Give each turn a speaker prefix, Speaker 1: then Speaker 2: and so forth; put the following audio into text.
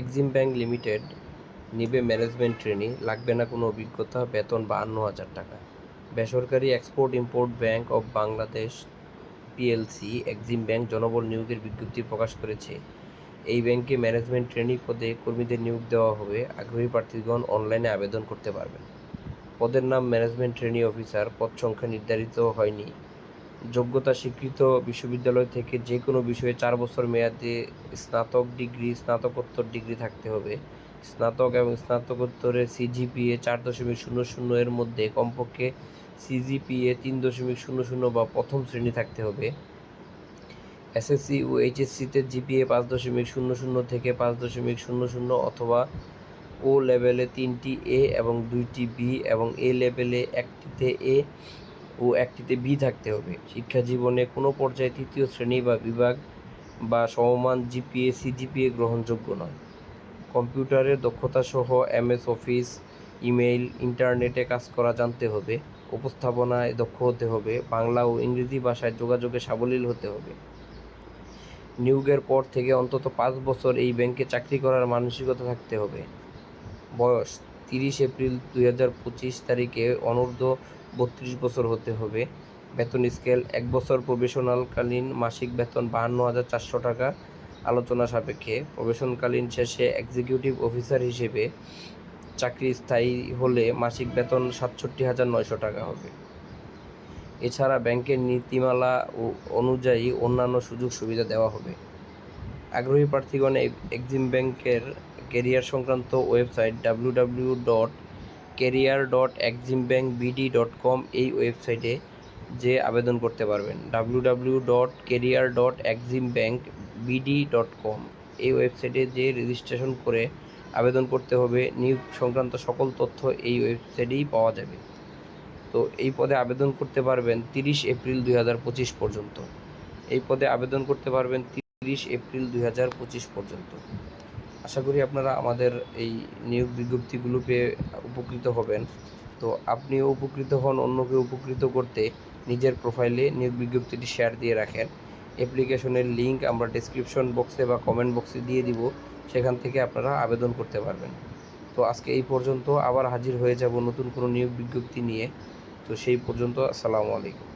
Speaker 1: Exim bank limited নিবে management trainee, লাগবে না কোনো অভিজ্ঞতা, বেতন বাহান্ন হাজার টাকা। বেসরকারি export import bank of Bangladesh PLC Exim bank জনবল নিয়োগের বিজ্ঞপ্তি প্রকাশ করেছে। এই ব্যাংকে ম্যানেজমেন্ট ট্রেনি পদে কর্মীদের নিয়োগ দেওয়া হবে। আগ্রহী প্রার্থীগণ অনলাইনে আবেদন করতে পারবেন। পদের নাম ম্যানেজমেন্ট ট্রেনি অফিসার। পদ সংখ্যা নির্ধারিত হয়নি। যোগ্যতা স্বীকৃত বিশ্ববিদ্যালয় থেকে যে কোনো বিষয়ে চার বছর মেয়াদে স্নাতক ডিগ্রি, স্নাতকোত্তর ডিগ্রি থাকতে হবে। স্নাতক এবং স্নাতকোত্তরের সিজিপিএ চার দশমিক শূন্য শূন্য এর মধ্যে কমপক্ষে সিজিপিএ তিন দশমিক শূন্য শূন্য বা প্রথম শ্রেণি থাকতে হবে। এসএসসি ও এইচএসসিতে জিপিএ পাঁচ দশমিক শূন্য শূন্য থেকে পাঁচ দশমিক শূন্য শূন্য অথবা ও লেভেলে তিনটি এ এবং দুইটি বি এবং এ লেভেলে একটিতে এ ও একটিতে বি থাকতে হবে। শিক্ষা জীবনে কোনো পর্যায়ে তৃতীয় শ্রেণি বা বিভাগ বা সমমান জিপিএ, সিজিপিএ গ্রহণযোগ্য নয়। কম্পিউটারের দক্ষতা সহ এমএস অফিস, ইমেইল, ইন্টারনেটে কাজ করা জানতে হবে, উপস্থাপনায় দক্ষ হতে হবে, বাংলা ও ইংরেজি ভাষায় যোগাযোগে সাবলীল হতে হবে। নিয়োগের পর থেকে অন্তত পাঁচ বছর এই ব্যাংকে চাকরি করার মানসিকতা থাকতে হবে। বয়স তিরিশ এপ্রিল দুই হাজার পঁচিশ তারিখে অনূর্ধ্ব বত্রিশ বছর হতে হবে। বেতন স্কেল, এক বছর প্রবেশনালকালীন মাসিক বেতন বাহান্ন হাজার চারশো টাকা। আলোচনা সাপেক্ষে, প্রবেশনকালীন শেষে এক্সিকিউটিভ অফিসার হিসেবে চাকরি স্থায়ী হলে মাসিক বেতন সাতষট্টি হাজার নয়শো টাকা হবে। এছাড়া ব্যাংকের নীতিমালা অনুযায়ী অন্যান্য সুযোগ সুবিধা দেওয়া হবে। আগ্রহী প্রার্থীগণ এক্সিম ব্যাংকের কেরিয়ার সংক্রান্ত website W W dot career dot Exim bank BD dot com এই ওয়েবসাইটে যে আবেদন করতে পারবেন। W W dot career dot Exim bank BD dot com এই ওয়েবসাইটে যে রেজিস্ট্রেশন করে আবেদন করতে হবে, নিয়োগ সংক্রান্ত সকল তথ্য এই ওয়েবসাইটেই পাওয়া যাবে। তো এই পদে আবেদন করতে পারবেন তিরিশ এপ্রিল দুই হাজার পঁচিশ পর্যন্ত। এই পদে আবেদন করতে পারবেন তিরিশ এপ্রিল দুই হাজার পঁচিশ পর্যন্ত। আশা করি আপনারা আমাদের এই নিয়োগ বিজ্ঞপ্তিগুলো পেয়ে উপকৃত হবেন। তো আপনিও উপকৃত হন অন্যকে উপকৃত করতে নিজের প্রোফাইলে নিয়োগ বিজ্ঞপ্তিটি শেয়ার দিয়ে রাখেন। অ্যাপ্লিকেশনের লিংক আমরা ডেসক্রিপশন বক্সে বা কমেন্ট বক্সে দিয়ে দিব, সেখান থেকে আপনারা আবেদন করতে পারবেন। তো আজকে এই পর্যন্ত আবার হাজির হয়ে যাব নতুন কোনো নিয়োগ বিজ্ঞপ্তি নিয়ে। তো সেই পর্যন্ত আসসালামু আলাইকুম।